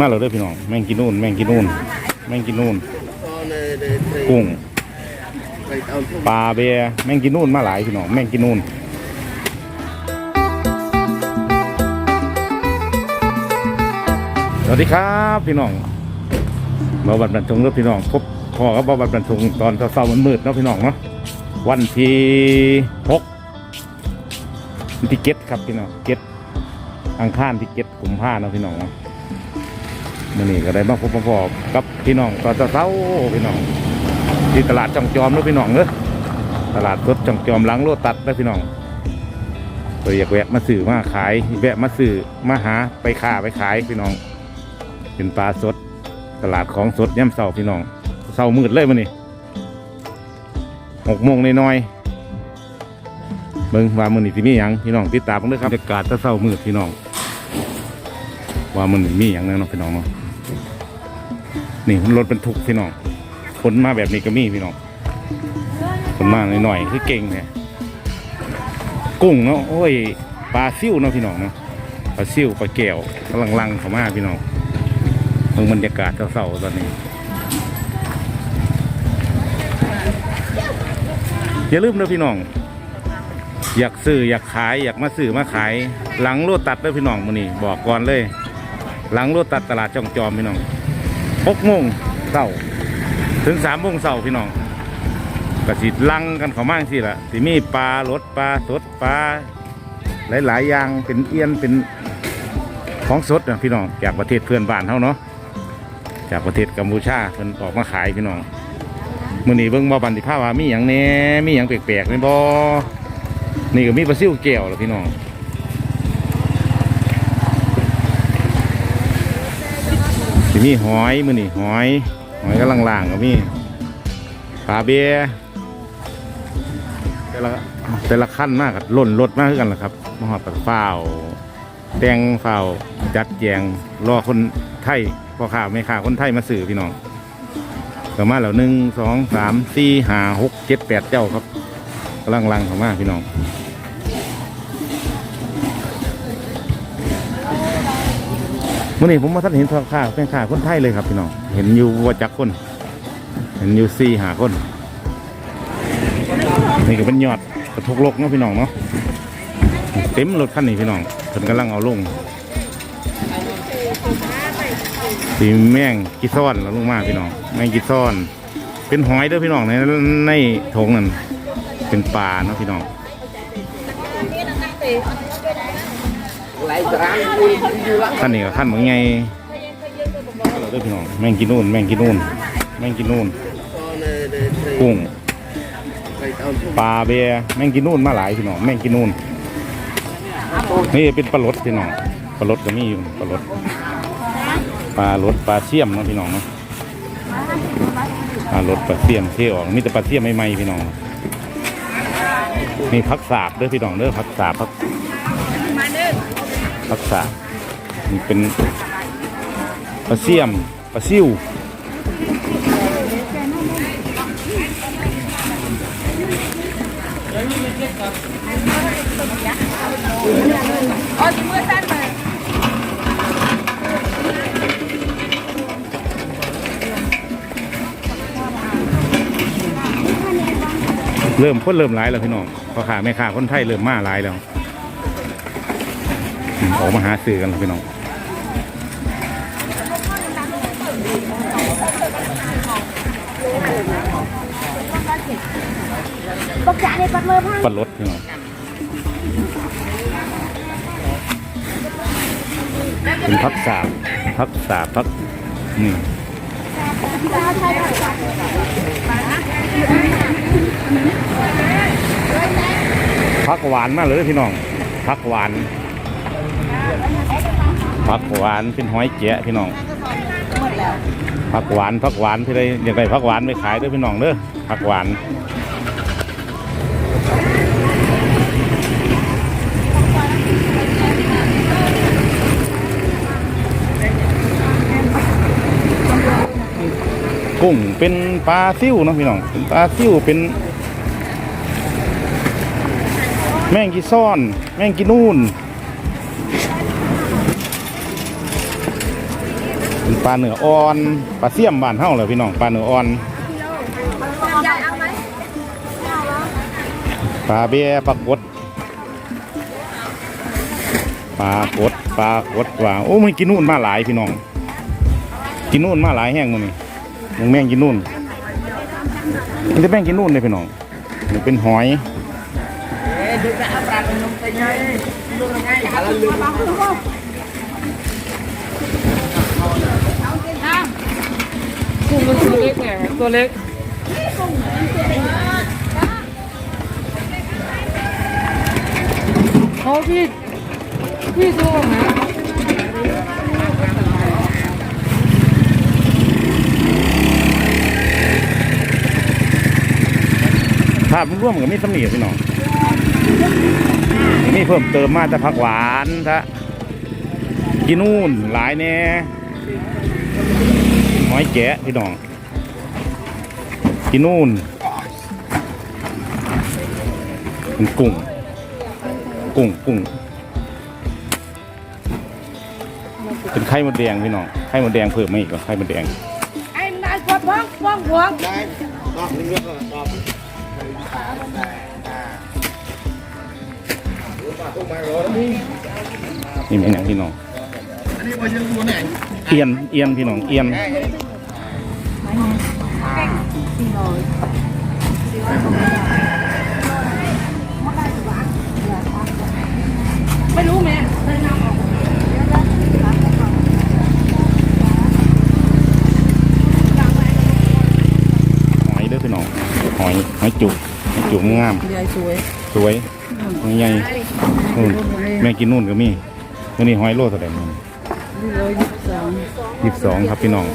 มาเลยเด้อพี่น้องแม่งกินนู่นแม่งกินนู่นแม่งกินนู่นกุ้งปลาเบียร์แม่งกินนู่นมาหลายพี่น้องแม่งกินนู่นสวัสดีครับพี่น้องมาบัดบันทงเด้อพี่น้องพบพอกับบ่บัดบันทงตอนเช้าๆมันมืดเนาะพี่น้องเนาะวันที่หกวันที่เก็ดครับพี่น้องเก็ดอังคารที่เก็ดกุมภาเนาะพี่น้องเนาะ มื่อนี้ก็ได้มาพบมาพอกับพี่น้องตอนเช้าพี่น้อง ที่ตลาดจองจอมเด้อพี่น้องเด้อตลาดสดจองจอมหลังโลตัดเด้อพี่น้องเอยอยากแวะมาซื้อมาขายแวะมาซื้อมาหาไปค้าไปขายพี่น้อง เป็นปลาสด ตลาดของสดย่ำเสาพี่น้องเสามืดเลยมื่อนี้หกโมงน้อยเบิ่งว่ามื่อนี้ที่มีหยังพี่น้องติดตามกันด้วยครับบรรยากาศตะเสามืดพี่น้อง ว่ามันมีอย่างนั้นเนาะพี่น้องเนาะ นี่รถบรรทุกพี่น้องขนมาแบบนี้ก็มีพี่น้องขนมาหน่อยๆคือเก่งเนี่ยกุ้งเนาะโอ้ยปลาซิ่วเนาะพี่น้องเนาะปลาซิ่วปลาแก้วกำลังลังเข้ามาพี่น้องมืองบรรยากาศเศร้าๆตอนนี้อย่าลืมนะพี่น้อง อยากซื้ออยากขายอยากมาซื้อมาขาย หลังโลตัดเด้อพี่น้องมื้อนี้บอกก่อนเลย หลังโลตัดตลาดจองจอมพี่น้อง หกโมงเช้าถึงสามโมงเช้าพี่น้องก็สิลังกันเขามากสิละสิมีปลารสปลาสดปลาหลาย ๆ อย่างเป็นเอียนเป็นของสดนะพี่น้องจากประเทศเพื่อนบ้านเขาเนาะจากประเทศกัมพูชาเพิ่นออกมาขายพี่น้องมื้อนี้เบิ่งบ่บันทิภาว่ามีหยังแน่มีหยังแปลกๆไหมบ่นี่ก็มีปลาซิวแก้วล่ะพี่น้อง ที่มีหอยมือนี่หอย หอยกำลังล่างก็มีปลาเบียแต่ละแต่ละขั้นมากหล่นรถมากขึ้นกันแหละครับมหอดปัดฝ้าวแตงฝ้าวจัดแจงรอคนไทยพ่อข้าวไม่ข้าคนไทยมาสื่อพี่น้องประมาณแล้วหนึ่งสองสามสี่ห้าหกเจ็ดแปดเจ้าครับกำลังลังเข้ามาพี่น้อง มื่อนี้ผมมาท่านเห็นพ่อค้าแม่ค้าคนไทยเลยครับพี่น้องเห็นอยู่ว่าจักคน เห็นอยู่สี่หาคนนี่ก็เป็นยอดกระทุกลกเนาะพี่น้องเนาะเต็มรถคันนี้พี่น้องเพิ่นกำลังเอาลงสีแม่งกิซ่อนแล้วลงมาพี่น้องแม่งกิซ่อน เป็นหอยเด้อพี่น้องในในถงนั่นเป็นปลาเนาะพี่น้อง ขั้นนี้ก็ขั้นเหมือนไงเราด้วยพี่น้องแมงกินนู่นแมงกินนู่นแมงกินนู่นกุ้งปลาเบียร์แมงกินนู่นมาหลายพี่น้องแมงกินนู่นนี่เป็นปลาลดพี่น้องปลาลดก็มีอยู่ปลาลดปลาลดปลาเสี่ยมเนาะพี่น้องเนาะปลาลดปลาเสี่ยมเที่ยวออกมีแต่ปลาเสี่ยมใหม่ๆพี่น้องมีพักสาบเด้อพี่น้องเด้อพักสาบพัก รักษามันเป็นปลาเสี่ยมปลาซิ่วอ๋อที่มือสั้นเริ่มคนเริ่มหลายแล้วพี่น้องพ่อค้าแม่ค้าคนไทยเริ่มมาหลายแล้ว อืมออกมาหาซื้อกันแล้วพี่น้องปกจ่าในปัดมือพังปลาลดพี่น้องเป็นพักสาบพักสาบพักนี่พักหวานมากเลยพี่น้องพักหวาน พักหวานเป็นหอยแกะพี่น้องผักหวานผักหวานที่ได้อยากได้ผักหวานไปขายด้วยพี่น้องเด้อผักหวานกุ้งเป็นปลาซิ่วนะพี่น้องเป็นปลาซิ่วเป็น แมงกีซ่อน แมงกีนูน เป็นปลาเนื้ออ่อนปลาเสี่ยมบ้านเฮาเลยพี่น้องปลาเนื้ออ่อนยายเอาไหมปลาเบี้ยปลากดปลากดปลากดว่าโอ้มันกินนู่นมาหลายพี่น้อง กินนู่นมาหลายแห้งมันนี่มึงแม่งกินนู่นมันจะแม่งกินนู่นเลยพี่น้องมันเป็นหอย กุ้งมันตัวเล็กไงตัวเล็กเขาพี่พี่ดูนะภาพร่วมกับมีสำนีพี่น้องนี่เพิ่มเติมมาจะผักหวานทะกินนู่นหลายแน่ อยแกะพี่น้องกินนู่นเป็นกุ้ง กุ้งกุ้งเป็นไข่มดแดงพี่น้องไข่มดแดงเพิ่มมาอีกก่อนไข่มดแดงไอ้นายกดพ้องพ้องพ้องนี่เป็นอย่างพี่น้องเอี เอียนเอียนพี่น้องเอียนไม่รู้แม่หอยด้อพี่น้องหอยหอยจุกหอยจุกงามยายสวยสวยหอยใหญ่นู่นแม่กินนู่นก็มีตัวนี้หอยโลเท่าไหร่นี่ร้อยยี่สิบสาม ยี่สิบสองครับพี่น้อง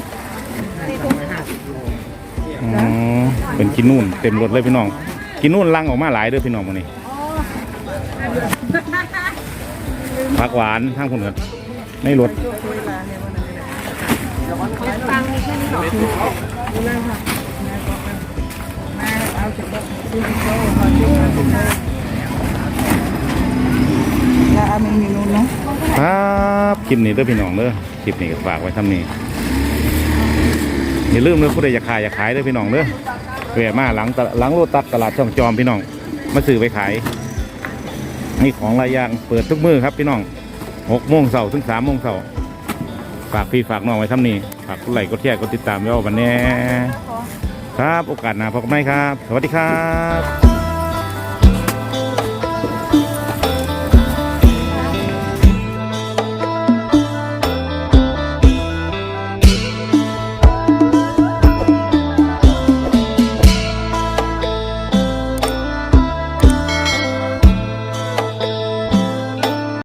อ๋อเป็นกินนู่นเต็มรถเลยพี่น้อง กินนู่นลังออกมาหลายเด้อพี่น้องวันนี้ผักหวานทั้งคนเถิดในรถแล้วอามีเมนู ครับคลิปนี้เด้อพี่น้องเด้อคลิปนี้ก็ฝากไว้ทำนี้อย่าลืมเด้อผู้ใดอยากขายอยากขายเด้อพี่น้องเด้อแวะมาหลังตลหลังโลตัสตลาดช่องจอมพี่น้อง มาซื้อไปขายมีของหลายอย่างเปิดทุกมื้อครับพี่น้องหกโมงเสาร์ถึงสามโมงเสาร์ฝากพี่ฝากน้องไว้ทำนี้ฝากกดไลค์กดแชร์กดติดตามไว้อวันแน่ครับ โอกาสหน้าพบกันใหม่ครับ สวัสดีครับ